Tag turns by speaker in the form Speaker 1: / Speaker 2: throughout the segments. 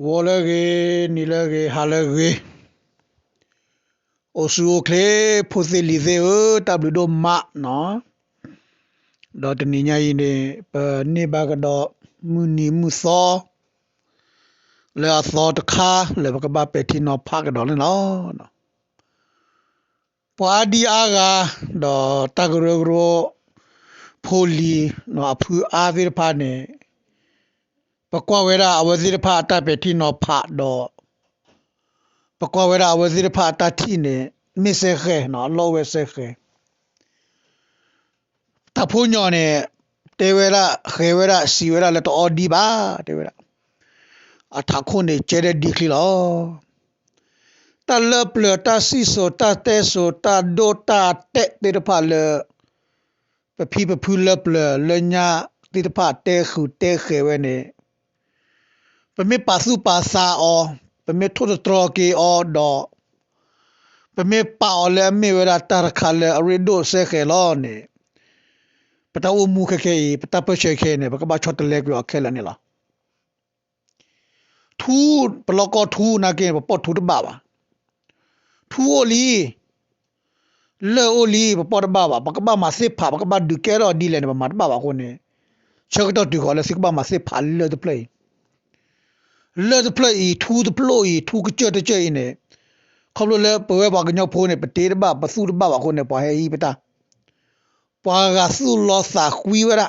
Speaker 1: ဝေါ်လည်းကေနီလည်းကေဟာလည်းကေအိုဆူကလေဖိုစီလီဇေတဘလူဒိုမနော်ဒေါ်တနီညာရင်နေပနေဘာကတော့မူနီမူသောလေအသောတခါလေဘကဘပတီနောဖာကတော့လေနော် ပွာဒီအာဂါဒေါ်တဂရဂရောဖိုလီနော်အဖူအာဗီဖာနေပကွာဝဲရာအဝဇိရဖာအတပတိနောဖာတော့ပကွာဝဲရာအဝဇိရဖာအတတိနေမစ်ဆေခဲနော်လောဝဲဆေခဲတဖုန်ညောနေတေဝဲရာခေဝဲရာစီဝဲရာလက်တော့ဒီပါတေဝဲရာအထခုန်နေကျဲတဲ့ဒီခလီလောတလပလတစီဆိုတာတဲဆိုတာဒိုတာတက်တေတဖာလေပပီပပူလပလလညာတေတဖာတဲခုတဲခေဝဲနေ ပမေပါစုပါစာအောပမေထိုတတော်ကေအောတော့ပမေပါအောလေမေဝရတာခါလေအရီဒိုဆေခေလောနေပတအုံမူခခေပတပရှေခေနေပကဘာချတ်လေကောခဲလနေလားထူပလကောထူနာကေပပထူတဘာပါထူအိုလီလေအိုလီပပတဘာပါပကဘာမစေဖာပကဘာဒုကေရောဒီ လေနေပမာတဘာပါကိုနေချက်တော့ဒီခေါ်လေစိကဘာမစေဖာလေတပလေး let play i thu the play i thu ke che che ne khom lo le pwe ba ga nyo pho ne pte de ba pa su de ba ba ko ne pa he i pata pa ga su lo sa kwi wa da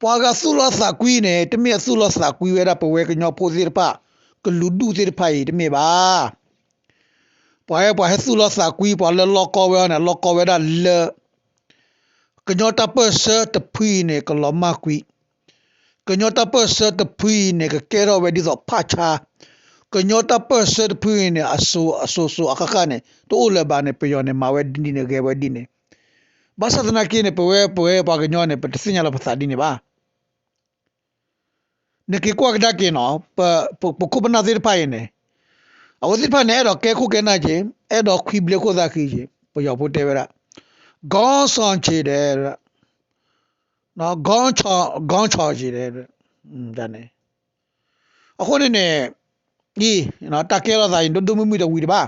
Speaker 1: pa ga su lo sa kwi ne te me su lo sa kwi wa da pwe ga nyo pho si de pa ke lu du si de pa i te me ba pa he pa he su lo sa kwi pa le lo ko wa ne lo ko wa da le ke nyo ta pa se te phi ne ke lo ma kwi ကညောတပတ်စတဖွီနေကကဲရောဝဲဒီတော့ဖချာကညောတပတ်စတဖွီနေအဆူအဆူဆူအခ ခနဲ့တိုးလဘာနေပယောနေမဝဲဒီနေကဲဝဲဒီနေဘာသာနာကိနေပဝဲပဝဲပါကညောနေပတစညာလပစာဒီနေပါနေကေကွာကဒါကေနော်ပပကုပနာဇိဖိုင်နေအဝဇိဖိုင်နေတော့ကဲခုကဲနာချင်းအဲ့တော့ခွီဘလကိုသာခီချင်းပယောဖို့တဲဝရဂေါ ဆောင်ချေတယ်နော်ခေါင်းချောင်းခေါင်းချော်ကြည့်တယ်อืมဒါနဲ့အခုနေနေဒီနော်တက်ခဲရတိုင်းဒုဒုမမီတော့ဝီတပါ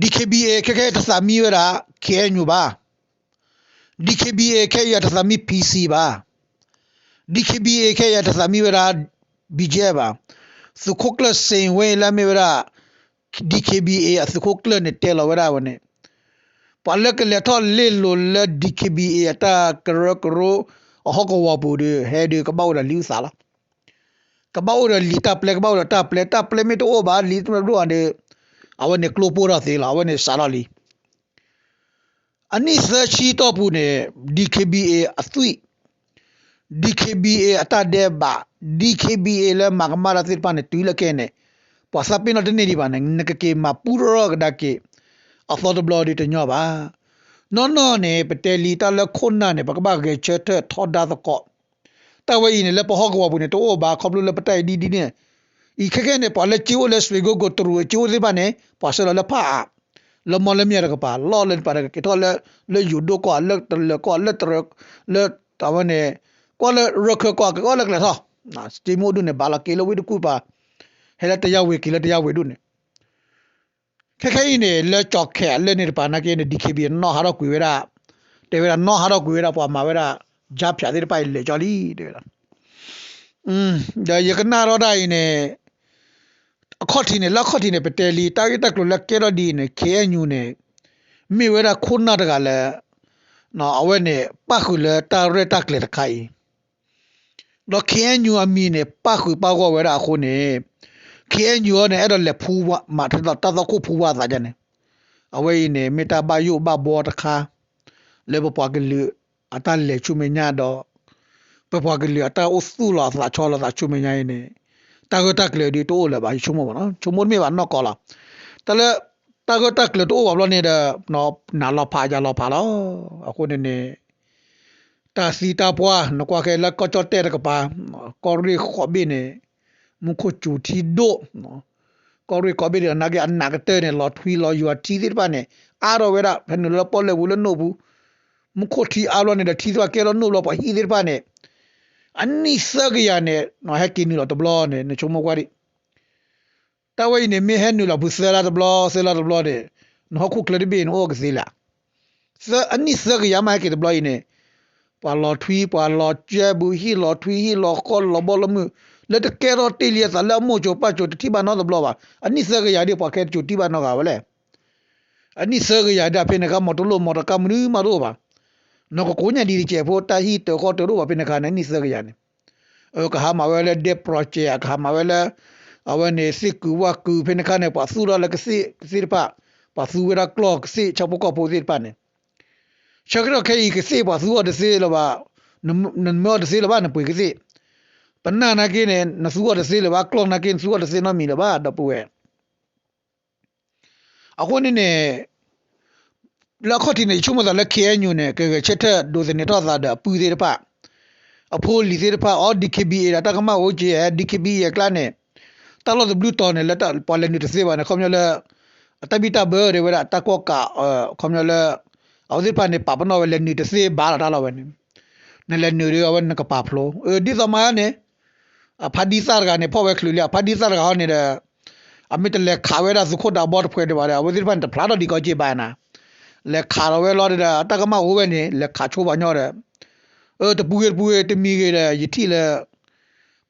Speaker 1: DKBA ခက်ခဲတသမီရတာ KNU ပါ DKBA ခက်ရတသမီ PC ပါ DKBA ခက်ရတသမီရတာ BJ ပါစုခုကလစင်ဝဲလာမီရတာ DKBA အစုခုကလနဲ့တဲလောရ တာဝနဲ့ palak le tho le lo le dkb ata kro kro ho ko wa bu de he de ka baw da liu sa la ka baw da li ta ple ka baw da ta ple ta ple me to ba li tu ro ande awan ne klo po ra se la awan ne sa la li ani sa chi to pu ne dkba asui dkba ata de ba dkba le ma ka ma ra se pa ne tu le ke ne pa sa pe no de ne di ba ne ne ke ke ma pu ro ga da ke အဖော်ဒဘလဒီတညောပါနော်နော်နေပတဲလီတလခုနာနေပကဘာကေချက်ထထောဒါသကောတဝဲနေလပဟောကဝဘူးနေတော့ဘာခေါပလို့လပတိုင်ဒီဒီနေဤခခဲနေပါလက်ချီဝလက်စဝေကိုကိုထရူချီဝဒီပါနေပါဆလလဖာလမလမြရကပါလောလန်ပါကကေတော့လေလေယူဒိုကောလက်တလကောလက်တရလက်တဝနေကောလက်ရခကောကောလက်လက်သောနာစတီမိုဒုနေဘာလာကေလဝီဒကူပါဟဲလက်တရဝေကေလက်တရဝေဒုနေ ခက်ခဲနေလက်ကြောက်ခဲလက်နေပါနာကေနေဒီကေဘီနော်ဟာတော့ကွေဝဲတာတေဝဲတာနော်ဟာတော့ကွေဝဲတာပွာမှာဝဲတာဂျာဖြာသေးပိုင်လေကြော်လီတေဝဲတာอืมဒါယကနာရောဒိုင်နေအခေါတီနေလက်ခေါတီနေပတဲလီတာဂက်တက်လို့လက်ကဲတော့ဒီနေခဲညူနေမိဝဲတာခုနာတကလည်းနော်အဝဲနေပတ်ခုလေတာရတက်လေတခိုင်တော့ခဲညူအမီနေပတ်ခုပောက်ဝဲတာခုနေ KNU နဲ့အဲ့တော့လက်ဖူးဝမာထတော့တတော့ခုဖူးဝသာကြနေအဝေးနေမေတာဘယုဘဘောတခါလေဘပွားကလေးအတလေချုမညာတော့ပပွားကလေးအတအဆူလာသာချောလာသာချုမညာနေတာဂတက်လေဒီတိုးလေပါချုမမနော်ချုမမေပါနော်ကောလာတလေတာဂတက်လေတိုးဘာလို့နေတဲ့နော်နာလာဖာကြလာဖာလောအခုနေနေတာစီတာပွားနကွာခဲလက်ကောချတဲ့ကပါကောရီခေါ်ဘင်းနေ muko chuthi do no kore kobe de nage an nage te ne lot hui lo you are teeth ba ne aro wera phenu lo pole bu lo no bu muko thi alo ne de thi so ke lo no lo pa hi de ba ne anni sagya ne no hakki ni lo to blo ne ne chomo kwari tawai ne me henu lo bu sela to blo sela to blo de no ku klari bin o gzila sa anni sagya ma ke de blo ne pa lo thui pa lo che bu hi lo thui hi lo ko lo bo lo mu แล้วตะแกรอตีเลียสแล้วโมจปะจุดที่บ้านนอตบลอว่าอันนี้เสกยาเดียวพอแค่จุดที่บ้านนอกาวเละอันนี้เสกยาเดียเป็นนะครับมอตโลมอตกรรมนี้มารู้ป่นกกูเนี่ยดีเจโพตาฮีเตอก็เตรู้ว่าเป็นนะครับอันนี้เสกยาเนี่ยเออก็หามาเวลเดโปรเจกต์หามาเวลเอาไว้เนสิกว่ากูเป็นนะครับเนี่ยปัสสุระเล็กสิสิรปะปัสสุเวลากลอกสิชาวปกอโพสิรปะเนี่ยชักเราแค่อีกสิปัสสุว่าเดสิละว่านึ่งเมื่อเดสิละว่าหนั่งปุ๋ยกสิ ပနာနာကိနေနဆူရဒစီလဘာကလော့နာကိဆူရဒစီနမီလဘာဒပွေအခုနေနေလက်ခတ်တင်ချုံမသာလက်ခဲညုံနေကဲချက်ထဒိုစနေတော့သာဒပူသေးတပအဖိုးလီသေးတပအော် DKBA တာကမဟိုချေ DKBA ကလနဲ့တလောဘလူးတော်နဲ့လက်တပေါ်လည်းနေတစေပါနဲ့ခေါမျောလဲအတပိတဘေရဝရတကောကခေါမျောလဲအော်ဒီပါနေပပနောလည်းနေတစေဘာလာတော့ပဲနဲ့လည်းနေရဝနကပါဖလိုဒီသမားနဲ့ ဖာဒီစာကနေဖောက်ဝဲခလူလဖာဒီစာကဟောနေတဲ့အမိတလက်ခါဝဲတာစခုတ်တာဘော့ဖွဲ့တယ်ပါတယ်ဝဒီဖန်တဖလာတော့ဒီကောကြည့်ပါနာလက်ခါတော့ဝဲလော်တာတကမဟိုးပဲနေလက်ခါချိုးပါညောတယ်အဲတပူရပူရတမီရယတိလေ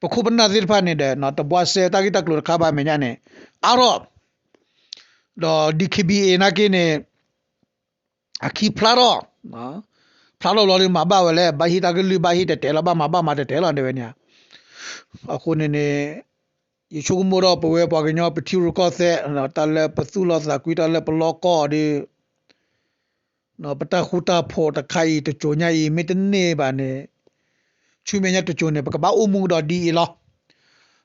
Speaker 1: ပခုပနာဇိဖာနေတဲ့နော်တဘွားဆဲတာကိတကလိုခါပါမညာနေ အာရောတော့ဒီခဘီအနာကိနေအခီဖလာတော့နော်ဖလာတော့လော်လီမဘာဝလဲဘာဟီတာကလူဘာဟီတဲလာဘာမဘာမတဲလာနေပဲညာအခုနေနေယချုံမောတော့ပဝဲပွားကညောပတီရကောသဲနော်တလဲပစုလောသာကွီတလဲပလောကောဒီနော်ပတခုတာဖို့တခိုင်တချိုညာဤမေတနေပါနေချွေမညာတချိုနေပကပအုံမှုတော့ဒီလော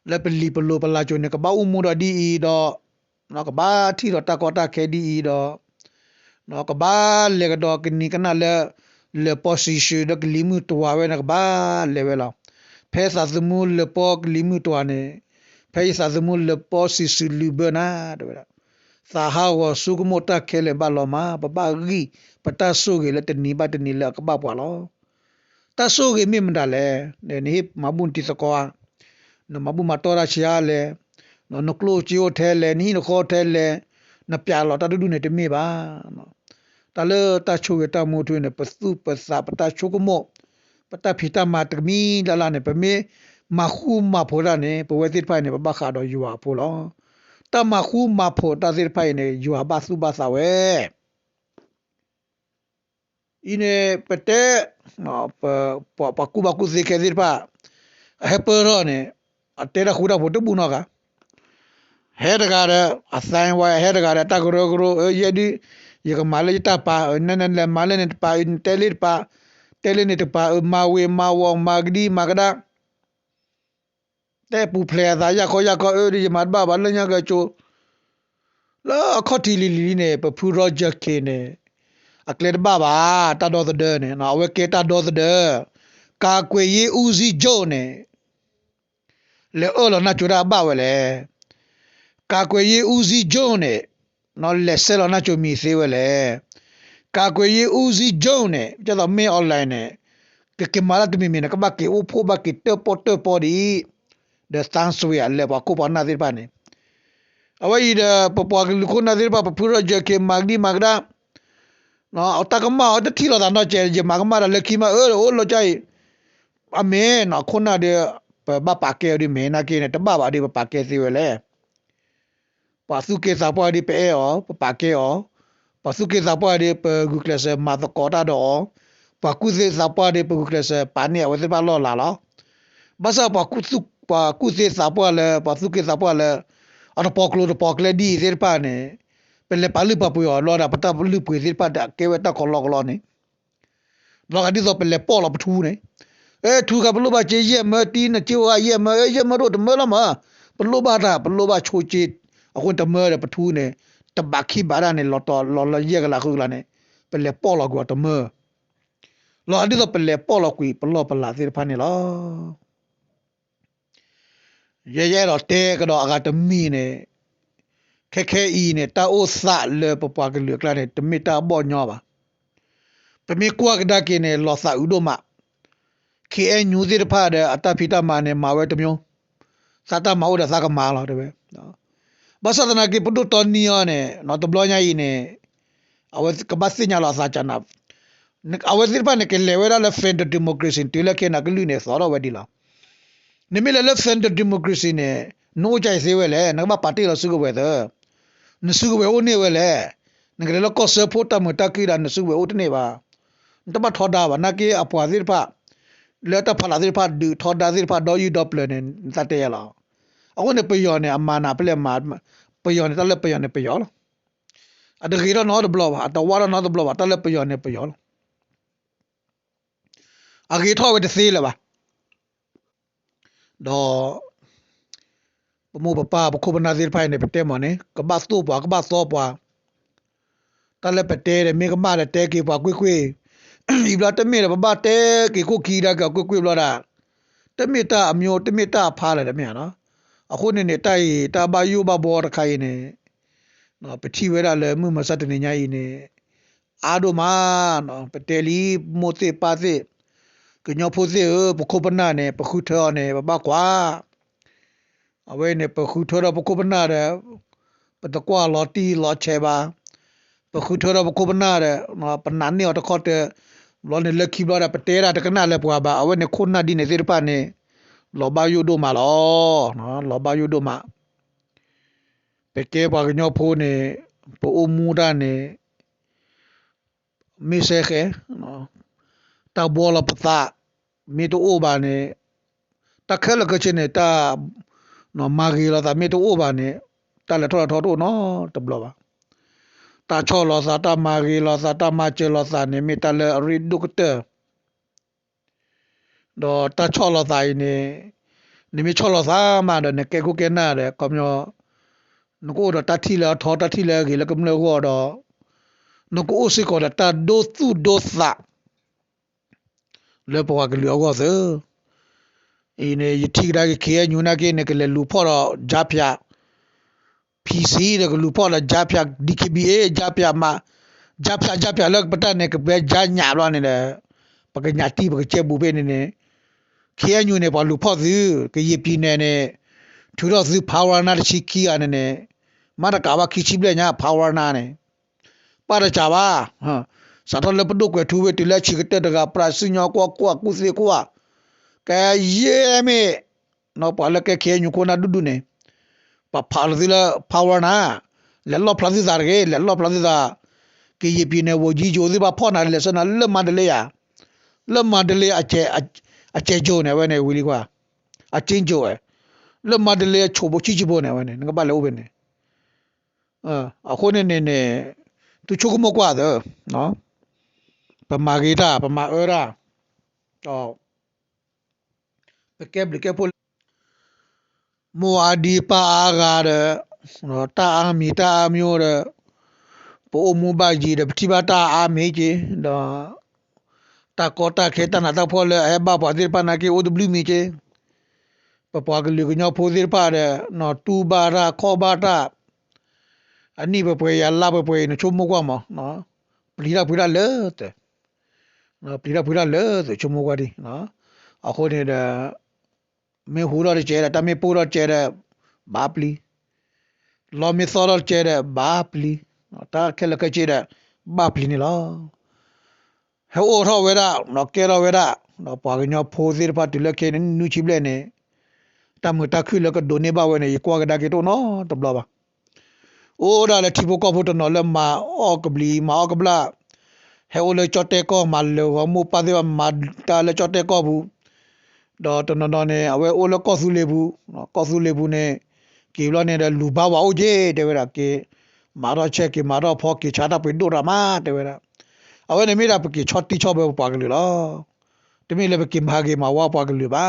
Speaker 1: လက်ပလီပလိုပလာချိုနေကပအုံမှုတော့ဒီတော့နော်ကဘာထီတော့တကောတာခဲဒီတော့နော်ကဘာလေကတော့ကနီကနာလေလေပိုစီရှူဒကလီမှုတော်ဝဲနကဘာလေဝဲလော ဖဲစာသမူလေပေါကလီမှုတော်နေဖဲစာသမူလေပိုစီရှူလူဘနာတော့သာဟာဝစုကမတခဲလေဘလောမာပပဂီပတဆုကေလေတနီဘတနီလကပပွာလောတဆုကေမိမန္တလေနေနေမဘွန်တိစကောနမဘူမတော်ရချာလေနော်နကလိုချီယိုထဲလေနီနခေါ်ထဲလေနပြလောတတူနေတမေပါနော်တလတချိုရတမို့ထွင်းနေပစုပစာပတချိုကမော पट्टा फीता मातमी लाने पे मे माखू माफोरा ने पवेतिर पाए ने बाखा दो युवा पोलो ता माखू माफो तातिर पाए ने युवा बासु बासावे इने पटे पाकू बाकू से केतिर पा है परो ने तेरा खुदा फोटो बुना का हेड गार असाइन वा हेड गार ता गुरो गुरो ये दी ये माले ता पा नन माले ने पा इन टेलिर पा tele te pa mawe mawa magdi magda. Te pu phle da ya ko ya ko e ri ma ba ba nya ga cho. La kho ti li li ne pa pu project ke ne. A kle ba ba ta do de ne. Na we ke ta do de. Ka kwe ye uzi jo ne. Le olo na chura ba we le. Ka kwe ye uzi jo ne. No le se lo na cho mi se we le. ကချိုလာခေါတီလီလီနေပဖူရောဂျက်ကေနေအကလက်ဘာဘာတာတော်တဲ့နေနော်ဝဲကေတာတော်တဲ့ကာကွေရေးဦးစီးချုပ်နေလေအော်လနာချူရာဘာဝဲလေကာကွေရေးဦးစီးချုပ်နေနော်လက်ဆဲလနာချူမီသေးဝဲလေကာကွေရေးဦးစီးချုပ်နေကျတော့မင်းအွန်လိုင်းနေကကမာလာတမီမီနကဘကေအိုဖိုဘကေတပေါ်တပေါ်ဒီ de stansu ya le ba ko pa na dir pa ne awai de pa pa ko na dir pa pa pura je ke magdi magda no ota ka ma ota thi lo da no je je mag ma le ki ma o o lo chai a me no ko na de ba pa ke di me na ke ne ta ba ba di pa ke si we le pa su ke sa pa di pe e o pa ke o pa su ke sa pa di pa gu class ma to ko ta do pa ku se sa pa di pa gu class pa ne wa se pa lo la lo ba sa pa ku su ပါကုစေစာပွားလဲပါစုကေစာပွားလဲအတပေါကလို့တပေါကလဲဒီစေပါနေပလေပါလူပပူရောလောတာပတပလူပွေစေပါတကေဝတကောလောကလောနေလောကဒီဆိုပလေပေါ်လပထူနေအဲထူကဘလို့ပါချေရဲ့မတီးနေချေဝါရဲ့မရဲ့မတို့တမလမဘလို့ပါတာဘလို့ပါချိုချေအခုတမရပထူနေ တဘခိဘာရနေလောတော်လောလရက်ကလာခုလာနေပလေပေါ်လောကတမလောအဒီဆိုပလေပေါ်လောကွီပလောပလာစေဖာနေလောရဲရဲတော့တဲကတော့အကတမီနဲ့ခက်ခဲဤနဲ့တာအိုဆလေပပကလူကလာနဲ့တမီတာဘောညောပါပမေကွာကဒါကေနဲ့လောဆာဥဒိုမ KN ညူသေးတဖတဲ့အတဖိတမာနေမှာဝဲတမျိုးစာတမဟုတ်တဲ့စာကမာလာတယ်ပဲနော်ဘာသာနာကေပဒုတော်နီယောနေ နော်တဘလညာယီနေအဝကဘစညာလာစာချနာအဝစိပနေကလေဝဲလာဖန်ဒဒီမိုကရေစီတီလကေနကလူနေစောရဝဒီလာနေမီလဖန်ဒဒီမိုကရေစီနေနိုးကြိုက်သေးဝဲလေနကမပါတီလစုကဝဲတဲ့နစုကဝဲအိုနေဝဲလေနကလေကောဆဖို့တမတကီရာနစုဝဲအိုတနေပါ တမထောဒါပါနကေအပွားစိပလေတဖလာစိပဒူထောဒါစိပဒေါ်ယူဒေါပလနေတတရလာအခုနေပယောနေအမာနာပလက်မာပယောနေတလက်ပယောနေပယောလားအတဂီရနော်ဒဘလဘာတဝါရနော်ဒဘလဘာတလက်ပယောနေပယောလားအဂီထောဝဲတသေးလားပါတော့ပမိုးပပပခုပနာစီဖိုင်နေပတဲမနေကဘတ်တော့ပွားကဘတ်တော့ပွားတလက်ပတဲတယ်မေကမတဲ့တဲကေပွားကွေကွေဤဘလာတမေပပတဲကေကိုခီရာကကွေကွေဘလာတမေတာအမျိုးတမေတာဖားတယ်တမေနော် အခုနေနေတိုက်တာဘာယူဘဘောတခိုင်နေနော်ပတိဝဲရလည်းမှုမစတနေညာဤနေအာဒိုမာနော်ပတဲလီမိုတေပါစေကညောဖိုစေပခုပနာနေပခုထောနေဘဘကွာအဝဲနေပခုထောပခုပနာတဲ့ပတကွာလော်တီလော်ချေပါပခုထောပခုပနာတဲ့နော်ပနန်နေတော့ခေါ်တဲ့လော်နေလက်ခိဘလာပတဲရာတကနာလက်ပွားပါအဝဲနေခုနာဒီနေစေရပါနေ လောဘယုဒိုမာလောနော်လောဘယုဒိုမာပကေဘာကညောဖိုးနေပိုအမူဒနေမိစေခဲနော်တဘောလပတာမေတိုအိုဘာနေတခဲလကချင်နေတာနော်မာဂီလာတာမေတိုအိုဘာနေတလည်းထောထောတော့နော်တဘလပါတာချောလောစာတာမာဂီလောစာတာမာချေလောစာနေမေတလည်းရီဒုကတာ တော့တချောလတိုင်းနေနိမိချောလသာမှာတော့နေကေကိုကေနာတယ်ကောမျိုးနကိုတော့တတိလာထောတတိလာကြီးလကမလို့တော့နကိုအစီကောတာဒိုသူဒိုသာလေပေါ်ကလေးအောစေအင်းယတိကရာကေညူနာကေနေကလေလူဖော်တော့ဂျာပြ PC တဲ့ကလူဖော်တော့ဂျာပြ DKBA ဂျာပြမှာဂျာပြဂျာပြလောက်ပတနေကပဲဂျာညာလောနေတယ်ပကညာတိပကချက်ဘူးပဲနေနေ KNU နဲ့ဘာလူဖော့သူကရပြည်နယ်နဲ့ထူတော့သူ power နာချီကီအနေနဲ့မရကာဝခီချိပလက်ညာ power နာနဲ့ပါရချာပါဟာစာတော်လပဒုကွယ်ထူဝဲတလက်ချီကတက်တကပရစညောကွာကွာကုစီကွာကဲယေမေနော်ပါလက KNU ကိုနာဒုဒုနေပဖာလဒီလာ power နာလဲလောပလစီဇာရေလဲလောပလစီဇာကရပြည်နယ်ဝကြီးဂျိုဒီပါဖော့နာလဲစနာလက်မန္တလေးရလက်မန္တလေးအကျဲ အကျဲကျိုးနေဝဲနေဝီလီကွာအချင်းကျိုးအဲလက်မတလေချိုဘချိချိဘောနေဝဲနေငါပါလို့ပဲနေအာအခုနေနေနေသူချိုကမကွာတော့နော်ပမာဂီတာပမာအောရာတော့ပကက်ဘလကပိုမူအာဒီပါအာဂါရနော်တာအမီတာမျိုးရပိုမူပါကြီးတဲ့ပတိပါတာအာမေကြီးတော့ တာကောတာခေတနာတာဖော်လေအဘပါတိပနာကေ OW မီချေပပကလူကညဖိုဒီပါတဲ့နော်တူဘာရာခောဘာတာအနိဘပွေရလာဘပွေနချုံမကွာမနော်ပလီရာပူရာလေတဲ့နော်ပလီရာပူရာလေတဲ့ချုံမကွာဒီနော်အခုနေတဲ့မေဟူရကျဲတာမေပူရကျဲတဲ့ဘာပလီလောမီသောရကျဲတဲ့ဘာပလီနော်တာခဲ ဟဲအိုထောဝဲတာနော်ကဲရဝဲတာနော်ပါကညဖိုးစီပါတူလက်ခဲနူချိပလဲနေတမတခုလကဒိုနေပါဝဲနေကွာကဒါကေတော့နော်တဘလာပါအိုဒါလက်တီဘကောဖို့တနော်လမအောကဘလီမာအောကဘလာဟဲအိုလေချော့တဲကောမလောမူပါဒေမာတာလေချော့တဲကောဘူးတော့တနော်နော်နေအဝဲအိုလကောဆူလေဘူးနော်ကောဆူလေဘူးနေကေဘလနေတဲ့လူပါဝအိုဂျေတဲ့ဝဲတာကေမာတော့ချက်ကေမာတော့ဖော်ကေချာတာပိဒိုရာမာတဲ့ဝဲတာ အဝဲနေမိတာပကေချော့တီချော့ပဲပါကလေးလားတမိလည်းပကေမာကေမာဝါပါကလေးပါ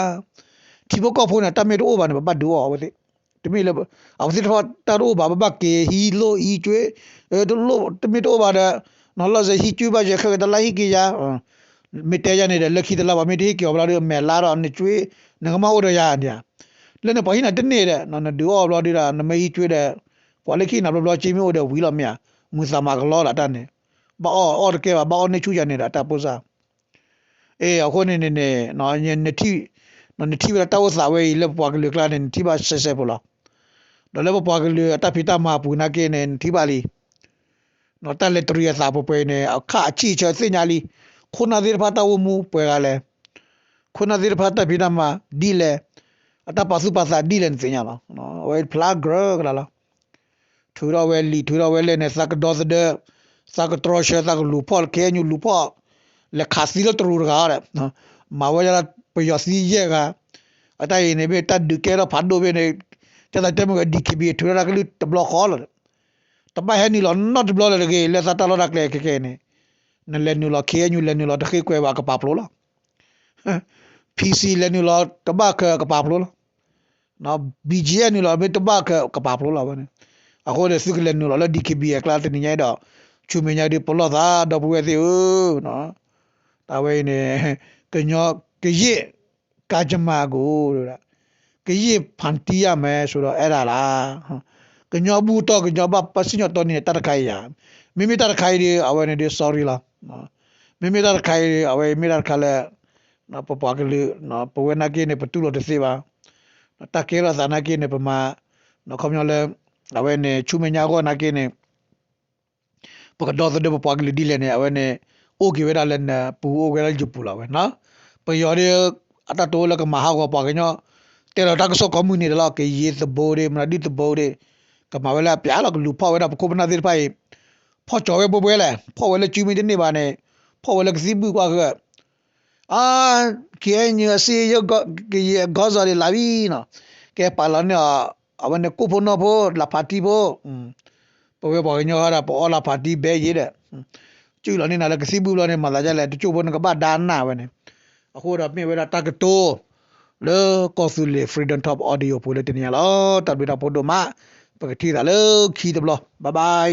Speaker 1: တီဘကောဖုန်းနဲ့တမေတိုးဘာနဲ့ဘတ်ဒူအော်ဝတိတမိလည်းအဝစီတော့တာရိုးဘာဘကေဟီလိုဟီကျွေအဲဒလိုတမိတိုးဘာတဲ့နော်လာဇဟီကျွေဘာရခကတလာဟီကီယာမီတဲရနေတဲ့လက်ခီတလာဘာမီတီကီော်ဘလာရမဲလာတော့နေကျွေငကမဟုတ်ရရညာလည်းနေဘာဟိနာတနေတဲ့နော်ဒူအော်ဘလာဒီရာနမေဟီကျွေတဲ့ကွာလက်ခီနာဘလာချင်းမျိုးတဲ့ဝီလာမြမူစာမာကလောလာတန် နေဘာအော်အော်ကဲဘာအော်နေချူရနေတာတပုစားအေးအခုနေနေနေနော်ညနေတိနော်နေတိဝတာဝစာဝဲလေပွားကလေးကလာ နေတိပါဆက်ဆက်ပလားတော့လေပွားကလေးအတဖိတမပူနာကေနေတိပါလီနော်တက်လက်တရီစာပပွဲနေအခအချီချစညာလီခုနာဒီဖတာဝမူပွဲကလည်းခုနာဒီဖတာဖိတမဒီလေအတပါစုပါစာဒီလေစညာလားနော်ဝဲဖလာဂရကလာလားထူတော်ဝဲလီထူတော်ဝဲလေနေစကဒေါ်စဒစကထရရှစကလူဖော်ကဲညူလူဖော် le khasilo tru ga ra no ma wa ya pe yo si ye ga ata yi ne be ta du ke ra phad do be ne ta da te mo ga dik bi thu ra ga lu ta block hall ta ba he ni lo not block le ge le sa ta lo ra ke ke ke ne ne le nu lo ke nyu le nu lo ta ke kwe ba ka pa plo la pc le nu lo ta ba ka ka pa plo la no bgn ni lo be ta ba ka ka pa plo la ba ne a ko le su ke le nu lo la dkb ya kla te ni nya do chu me nya di plo da do bu we si o no ဒါဝဲနေကညောကရစ်ကာကြမာကိုလို့လားကရစ်ဖန်တီးရမယ်ဆိုတော့အဲ့ဒါလားကညောဘူးတော့ကညောဘပစညတော့နေတတ်ခိုင်ရမိမိတတ်ခိုင်ဒီအဝဲနေဒီ sorry လားမိမိတတ်ခိုင်အဝဲမိတတ်ခလဲနော်ပပကလေးနော်ပဝဲနာကိနေပတူလို့တစေပါတကေရဇာနာကိနေပမာနော်ခမယောလဲအဝဲနေချူမညာကိုနာကိနေ ပကတော့တဲ့ပပကလေးဒီလဲနေအဝဲနေ o ke vera le na pu o ke la ju pu la we na pe yo de ata to la ka ma ha ko pa ke nyo te la ta ko so ko mu ni la ke ye the bo de ma di the bo de ka ma we la pya la lu pho we da ko na de pa ye pho cho we bo bo le pho we le chu mi de ne ba ne pho we le ka si bu kwa ke a ke ni si yo go ke ye go za le la bi na ke pa la ne a wa ne ko pho no pho la party pho ပဝဲပေါ်ညောရပေါ်လာပါတီဘဲရတဲ့ကျူလာနေနာလကစီဘူးလာနေမှာလာကြလဲတချို့ဘနကဘာဒါနာပဲနေအခုတော့ပြင်ဝဲတာတကတိုလေကောဆူလေ freedom top audio ပိုလေတင်ရလောတပ်ပြီးတော့ပို့တော့မှာပကတိတာလေခီးတယ်ဘလဘိုင်ဘိုင်